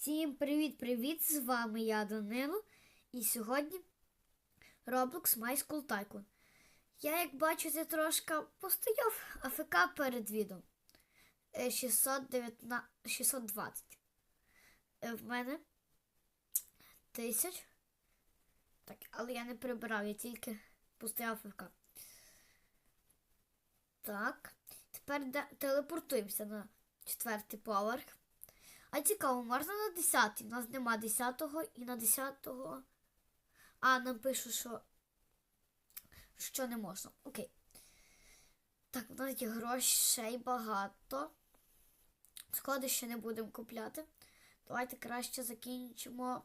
Всім привіт-привіт! З вами я Данило. І сьогодні Roblox My School Tycoon. Я, як бачите, трошки постояв АФК перед відео. Е, 619, 620. Е, В мене тисяч. Так, але я не прибирав, я тільки постояв АФК. Так. Тепер телепортуємося на четвертий поверх. А цікаво, можна на 10 У нас нема 10-го і на 10-го. А, нам пишуть, що. Що не можна. Окей. Так, у нас є грошей багато. Сходи ще не будемо купляти. Давайте краще закінчимо.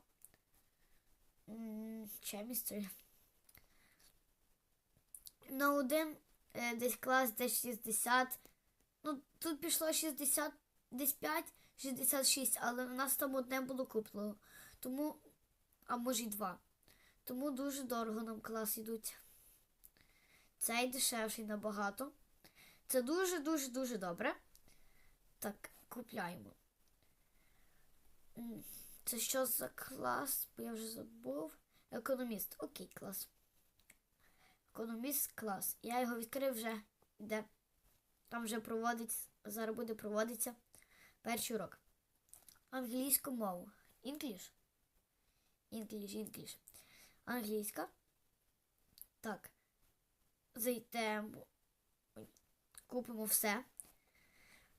Chemistry. На один е, десь клас, десь 60. Ну, тут пішло 60, десь 5. 66, але у нас там одне було куплено. Тому, а може й два. Тому дуже дорого нам клас йдуть. Цей дешевший набагато. Це дуже-дуже дуже добре. Так, купляємо. Це що за клас? Бо я вже забув. Економіст. Окей, клас. Економіст клас. Я його відкрив вже. Де? Там вже проводиться. Зараз буде проводитися. Перший урок. Англійську мову. English. English, English. Англійська. Так. Зайдемо. Купимо все.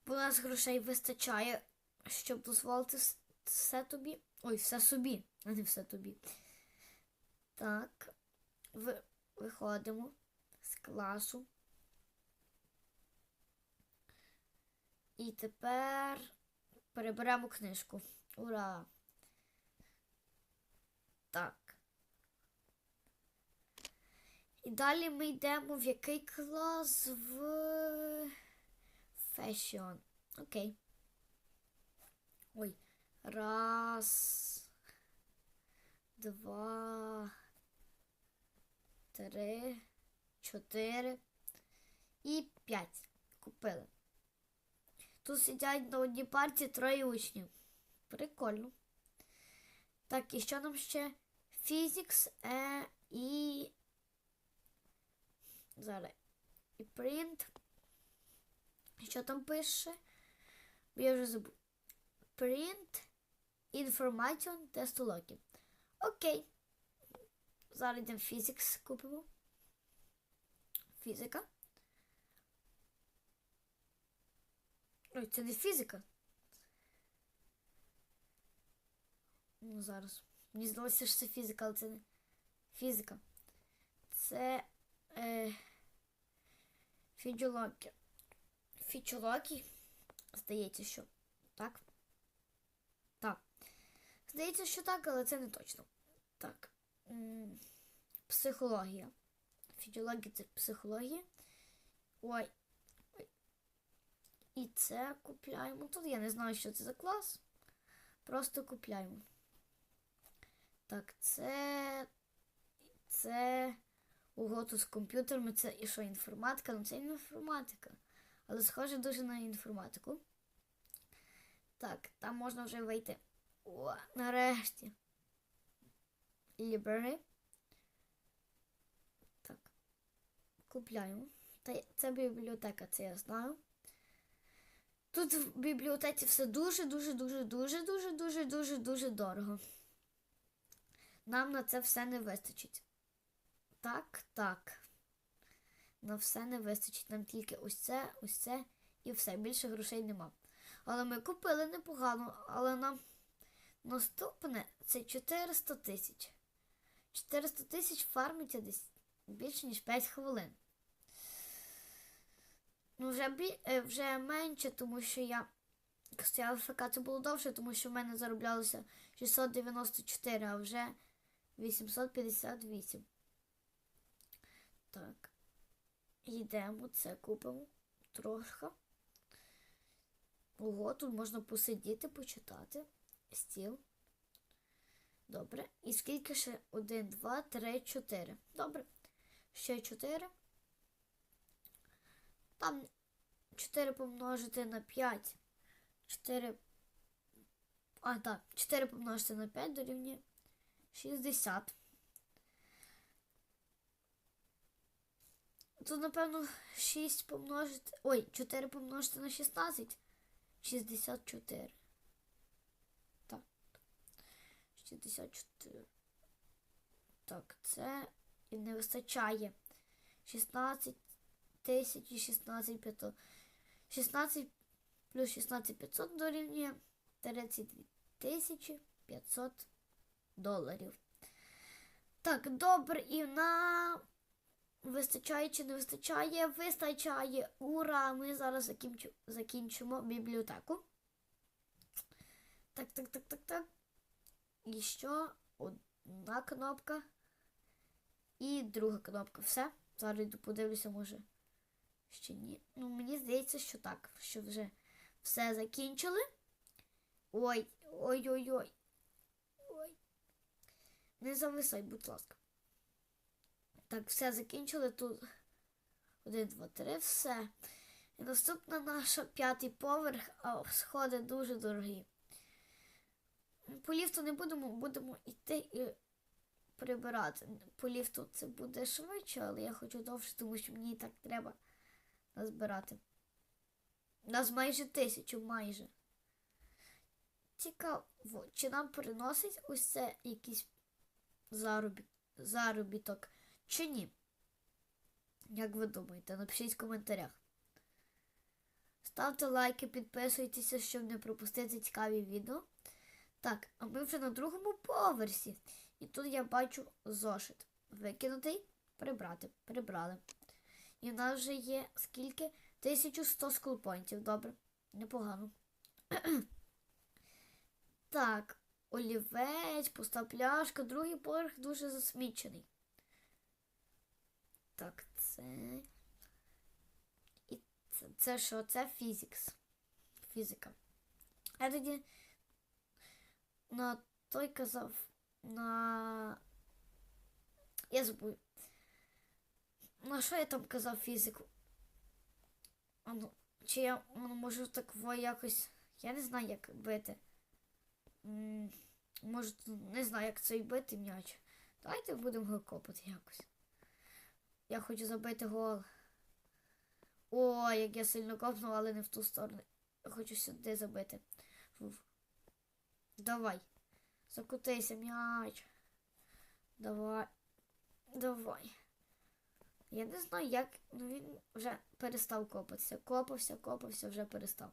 Бо у нас грошей вистачає, щоб дозволити все тобі. Ой, все собі, а не все тобі. Так. Ви... Виходимо з класу. І тепер переберемо книжку. Ура! Так. І далі ми йдемо в який клас в Fashion. Окей. Ой. Раз. Два. Три. Чотири. І п'ять. Купили. Тут сидять на одній парті троє учнів. Прикольно. Так, і що нам ще? Physics е, і. Зараз. І print. Що там пише? Я вже забув. Print Information тестології. Окей. Зараз йдемо Physics купимо. Фізика. Це не фізика. Ну, зараз. Мені здалося, що це фізика, але це не фізика. Це е, фіджологі. Фічологі. Здається, що так. Так. Здається, що так, але це не точно. Так. Психологія. Фіджологія це психологія. Ой, і це купляємо. Тут я не знаю, що це за клас. Просто купляємо. Так, це. Це. Угоду з комп'ютерами, це і що інформатика? Ну це інформатика. Але схоже дуже на інформатику. Так, там можна вже вийти. О, нарешті. Library. Так. Купляємо. Та це бібліотека, це я знаю. Тут в бібліотеці все дуже-дуже-дуже-дуже-дуже-дуже-дуже дорого. Нам на це все не вистачить. Так, так. На все не вистачить. Нам тільки ось це, ось це і все. Більше грошей нема. Але ми купили непогано, але нам наступне це 400 тисяч. 400 тисяч фармиться десь більше, ніж 5 хвилин. Ну, вже, бі... е, вже менше, тому що я стояла ФК, це було довше, тому що в мене зароблялося 694, а вже 858. Так. Йдемо, це купимо трохи. Ого, тут можна посидіти, почитати. Стіл. Добре. І скільки ще? 1, 2, 3, 4. Добре. Ще 4. Там 4 помножити на 5. 4 А, так, 4 помножити на 5 дорівнює 60. Тут, напевно, 6 помножити. Ой, 4 помножити на 16. 64. Так. 64. Так, це і не вистачає. 16 тисяч і 16 500. 16 плюс 16 500 дорівнює 32 тисячі 500 доларів. Так, добре, і на вистачає чи не вистачає? Вистачає. Ура! Ми зараз закінчимо бібліотеку. Так, так, так, так, так. І що? Одна кнопка. І друга кнопка. Все. Зараз подивлюся, може. Ще ні. Ну, мені здається, що так, що вже все закінчили. Ой, ой-ой-ой. Ой. Не зависай, будь ласка. Так, все закінчили тут. Один, два, три, все. І наступна наша п'ятий поверх, а сходи дуже дорогі. По ліфту не будемо, будемо йти і прибирати. По ліфту це буде швидше, але я хочу довше, тому що мені і так треба назбирати. Нас майже тисячу, майже. Цікаво, чи нам приносить ось це якийсь заробіт, заробіток, чи ні? Як ви думаєте, напишіть в коментарях. Ставте лайки, підписуйтеся, щоб не пропустити цікаві відео. Так, а ми вже на другому поверсі. І тут я бачу зошит. Викинутий, прибрати. Прибрали. І в нас вже є скільки? 1100 скулпоінтів. Добре, непогано. так, олівець, пуста пляшка, другий поверх дуже засмічений. Так, це. І це, це що? Це фізикс. Фізика. А тоді на той казав на. Я забув. На що я там казав фізику? А ну, чи я ну, можу так якось. Я не знаю, як бити. Може, не знаю, як цей бити м'яч. Давайте будемо його копати якось. Я хочу забити гол. О, як я сильно копнув, але не в ту сторону. Я хочу сюди забити. Давай. Закутися, м'яч. Давай. Давай. Я не знаю, як. Ну він вже перестав копатися. Копався, копався, вже перестав.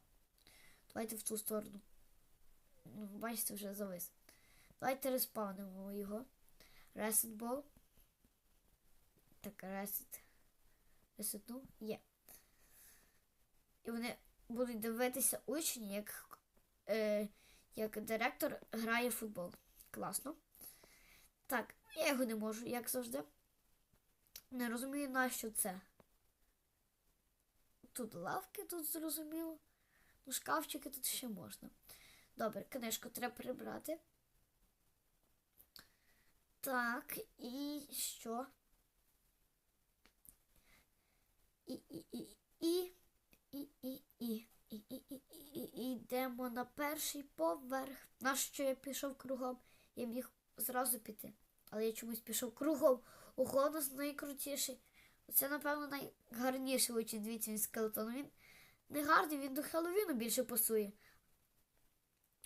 Давайте в ту сторону. Ну, бачите, вже завис. Давайте респавнимо його. Ball. Так, reset. Ресетнув. Є. І вони будуть дивитися учні, як, е, як директор грає в футбол. Класно. Так, я його не можу, як завжди. Не розумію, нащо це. Тут лавки, тут зрозуміло. Ну, шкафчики тут ще можна. Добре, книжку треба прибрати. Так, і що? І, і, і, і, і, і, і, і, і, і, йдемо на перший поверх. Нащо я пішов кругом? Я міг зразу піти. Але я чомусь пішов кругом. У нас найкрутіший. Це, напевно, найгарніший учень. Дивіться, він скелетон. Він не гарний, він до Хеллоуіну більше пасує.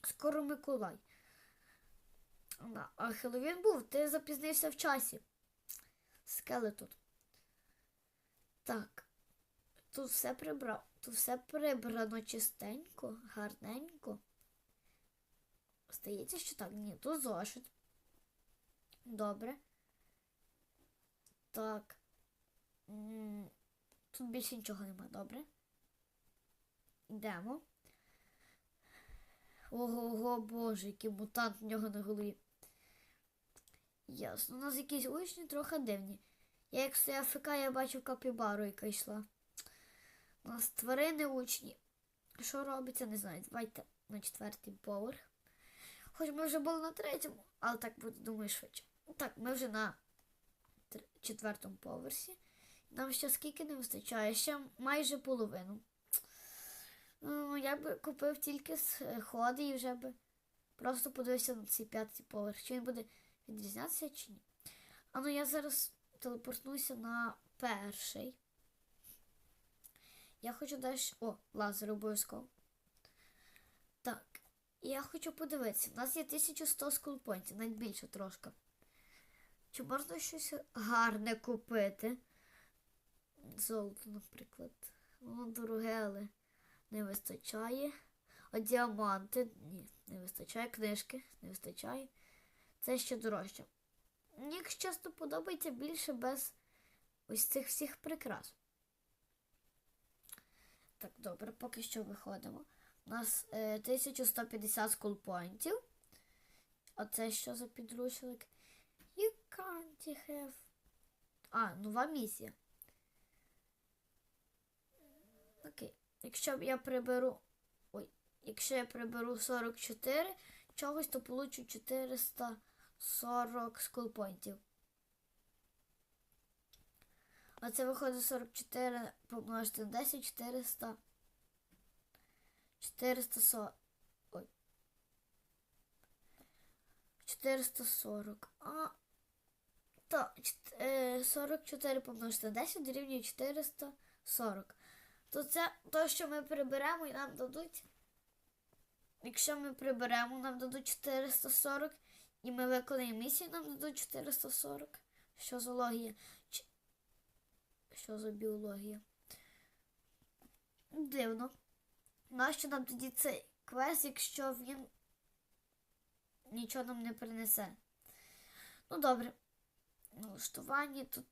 Скоро Миколай. А Хеллоуін був, ти запізнився в часі. Скелетон. Так. Тут все прибрав. Тут все прибрано чистенько, гарненько. Здається, що так. Ні, тут зошит. Добре. Так. Тут більше нічого нема, добре. Йдемо. Ого, ого, боже, який мутант в нього на голові. Ясно, у нас якісь учні трохи дивні. Я як стояв ФК, я бачив капібару, яка йшла. У нас тварини учні. Що робиться, не знаю. Давайте на четвертий поверх. Хоч ми вже були на третьому, але так буде, думаю, швидше. Так, ми вже на четвертому поверсі. Нам ще скільки не вистачає? Ще майже половину. Ну, я би купив тільки сходи і вже би Просто подивився на цей п'ятий поверх. Чи він буде відрізнятися чи ні. А ну я зараз телепортнуся на перший. Я хочу далі. О, лазер обов'язково. Так. Я хочу подивитися. У нас є 1100 скулпоінтів, навіть більше трошки. Чи можна щось гарне купити? Золото, наприклад. Воно дороге, але не вистачає. А діаманти ні, не вистачає. Книжки не вистачає. Це ще дорожче. Мені, чесно, подобається більше без ось цих всіх прикрас. Так, добре, поки що виходимо. У нас е, 1150 скулпоінтів. А це що за підручник? Can't have. А, нова місія. Окей. Якщо я приберу. Ой, якщо я приберу 44 чогось, то получу 440 скулпоінтів. А це виходить 44 помножити на 10, 400. 440. Ой. 440. А. То, 44 помножити на 10 дорівнює 440. То це то, що ми приберемо, і нам дадуть. Якщо ми приберемо, нам дадуть 440. І ми виконаємо місію, нам дадуть 440. Що за логія? Ч- Що за біологія? Дивно. Нащо нам тоді цей квест, якщо він нічого нам не принесе? Ну добре. Налаштування тут.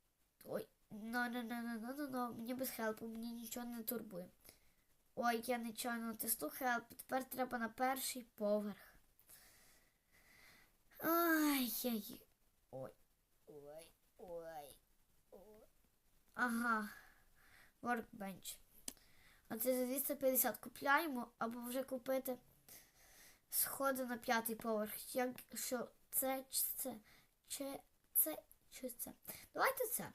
Ой, ну, ну, ну, ну, ну, ну, ну, мені без хелпу, мені нічого не турбує. Ой, я нечайно натисну хелп, тепер треба на перший поверх. Ай, яй. Ой, ой, ой, ой. Ага. Workbench. А це за 250 купляємо, або вже купити сходи на п'ятий поверх. Якщо це, чи це, чи це, чи це. Давайте це.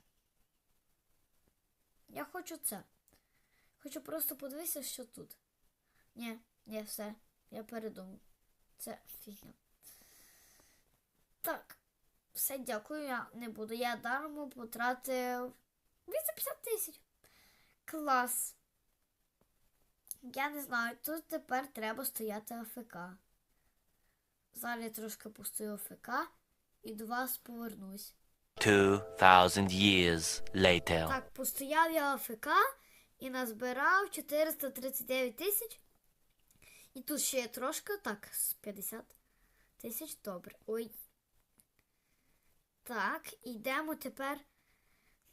Я хочу це. Хочу просто подивитися, що тут. Ні, ні, все. Я передумав. Це фігня. Так. Все, дякую, я не буду. Я дармо потратив 250 тисяч. Клас. Я не знаю, тут тепер треба стояти АФК. Зараз я трошки постою АФК і до вас повернусь. 2,000 years later. Так, постояв я АФК і назбирав 439 тисяч. І тут ще є трошки, так, 50 тисяч, добре. Ой. Так, йдемо тепер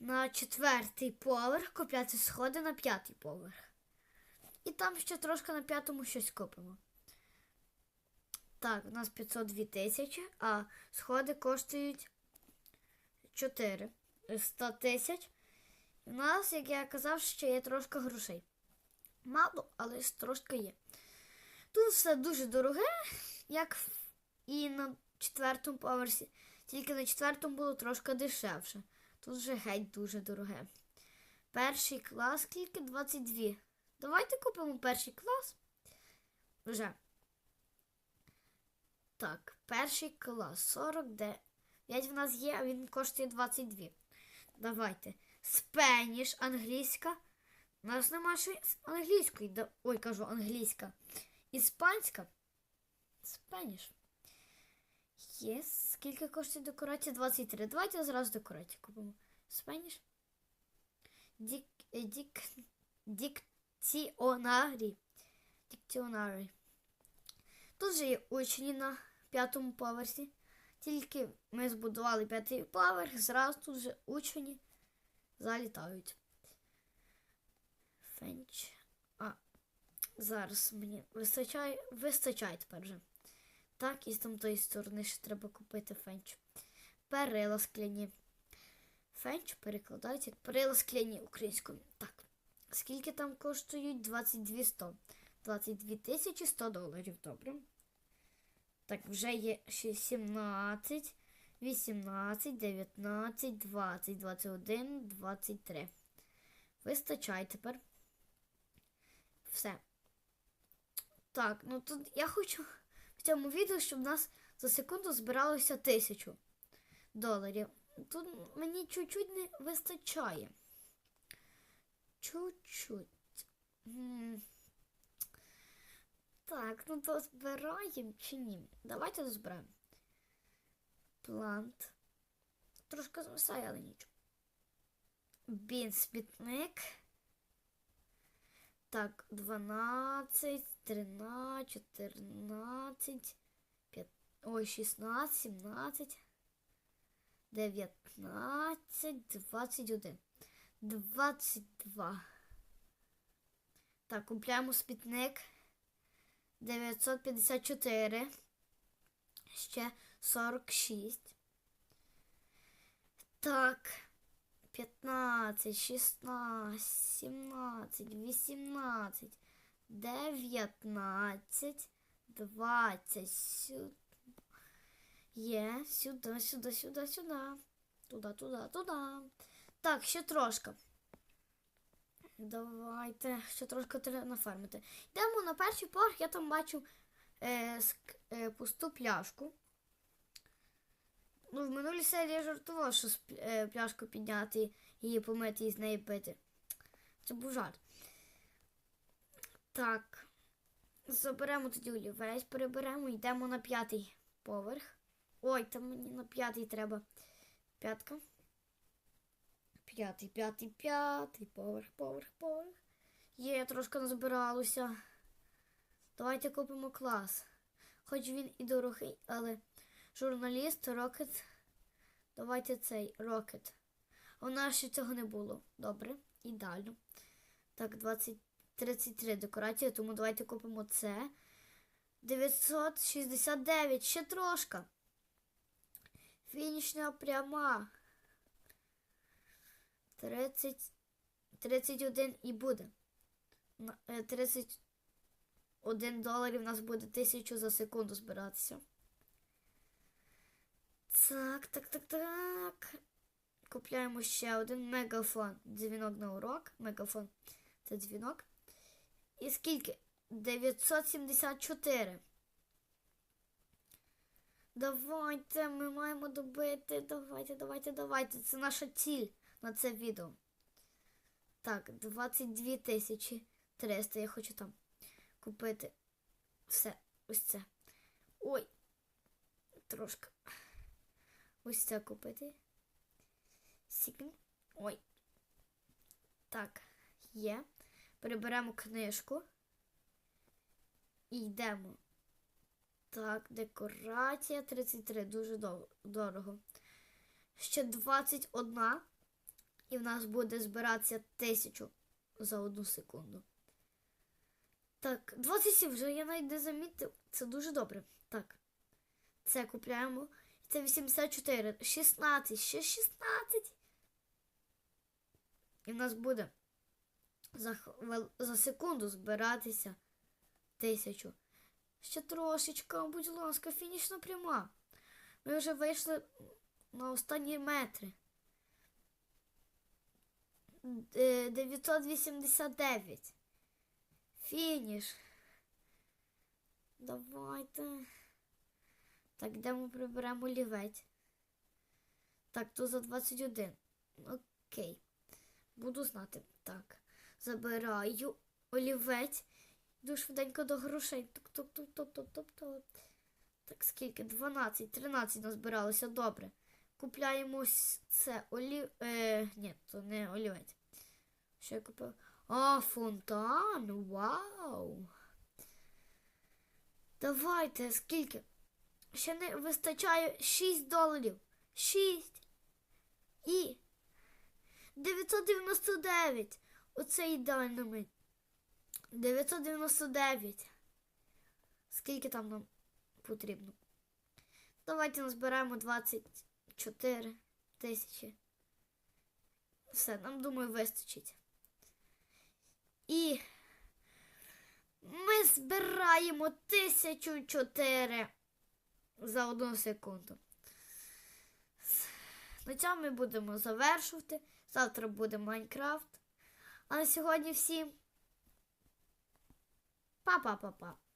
на четвертий поверх, купляти сходи на п'ятий поверх. І там ще трошки на п'ятому щось купимо. Так, у нас 502 тисячі, а сходи коштують 4 100 тисяч. У нас, як я казав, ще є трошки грошей. Мало, але трошки є. Тут все дуже дороге, як і на четвертому поверсі. Тільки на четвертому було трошки дешевше. Тут вже геть дуже дороге. Перший клас скільки? 22. Давайте купимо перший клас. Вже. Так, перший клас 49 в нас є, а він коштує 22. Давайте. Спеніш, англійська. У нас нема що англійської. Ой, кажу, англійська. Іспанська. Спеніш. Є. Скільки коштує декорація? 23. Давайте зразу декорацію купимо. Спеніш. Дік, е, дік, дікціонарі. Дікціонарі. Тут же є учні на п'ятому поверсі. Тільки ми збудували п'ятий поверх, зразу тут же учні залітають. Фенч. А, зараз мені вистачає, вистачає тепер вже. Так, і з там тої сторони ще треба купити фенч. Перила скляні. Фенч перекладається як перила скляні українською. Так. Скільки там коштують? 22 100. 22 тисячі 100 доларів. Добре. Так, вже є ще 17, 18, 19, 20, 21, 23. Вистачає тепер. Все. Так, ну тут я хочу в цьому відео, щоб в нас за секунду збиралося тисячу доларів. Тут мені чуть-чуть не вистачає. Чуть-чуть. Так, ну то збираємо чи ні? Давайте дозбираємо. Плант. Трошки звисає, але нічого. Бін смітник. Так, 12, 13, 14, 5, ой, 16, 17, 19, 21, 22. Так, купляємо смітник. 954. Ще 46. Так. 15, 16, 17, 18, 19, 20. Сюди. Є. Сюди, сюди, сюди, сюди. Туди, туди, туди. Так, ще трошки. Давайте, ще трошки нафармити. Йдемо на перший поверх, я там бачу е, е, пусту пляшку. Ну, в минулій серії я жартував, що е, пляшку підняти, її помити і з неї пити. Це був жарт. Так. Заберемо тоді олівець, переберемо, йдемо на п'ятий поверх. Ой, там мені на п'ятий треба. П'ятка. П'ятий, п'ятий, п'ятий, поверх, поверх, поверх. Є, трошки назбиралося. Давайте купимо клас. Хоч він і дорогий, але журналіст, рокет. Давайте цей рокет. У нас ще цього не було. Добре, ідеально. Так, 20, 33 декорації, тому давайте купимо це. 969, ще трошка. Фінішна пряма. 30, 31 і буде. Е, 31 доларів у нас буде тисячу за секунду збиратися. Так, так, так, так. Купляємо ще один мегафон. Дзвінок на урок. Мегафон це дзвінок. І скільки? 974. Давайте, ми маємо добити. Давайте, давайте, давайте. Це наша ціль на це відео. Так, 22 тисячі 300. Я хочу там купити все. Ось це. Ой. Трошки. Ось це купити. Сікн. Ой. Так, є. Переберемо книжку. І йдемо. Так, декорація 33. Дуже дорого. Ще 21. І в нас буде збиратися тисячу за одну секунду. Так, 27 вже я навіть не замітив. Це дуже добре. Так. Це купляємо. Це 84. 16. Ще 16. І в нас буде за, хвил- за секунду збиратися тисячу. Ще трошечка, будь ласка, фінішна пряма. Ми вже вийшли на останні метри. Е, 989. Фініш. Давайте. Так, йдемо приберемо олівець. Так, то за 21. Окей. Буду знати. Так. Забираю олівець. Йду швиденько до грошей. Тук-тук-тук-тук-тук-тук. Так, скільки? 12, 13 назбиралося. Добре. Купляємо це олів... Е, ні, то не олівець. Що купив? А, фонтан. Вау. Давайте, скільки? Ще не вистачає 6 доларів. 6. І 999. Оце ідеально ми. 999. Скільки там нам потрібно? Давайте назбираємо 24 тисячі. Все, нам думаю, вистачить. І ми збираємо 1004 за одну секунду. На цьому ми будемо завершувати. Завтра буде Майнкрафт. А на сьогодні всім па-па-па-па.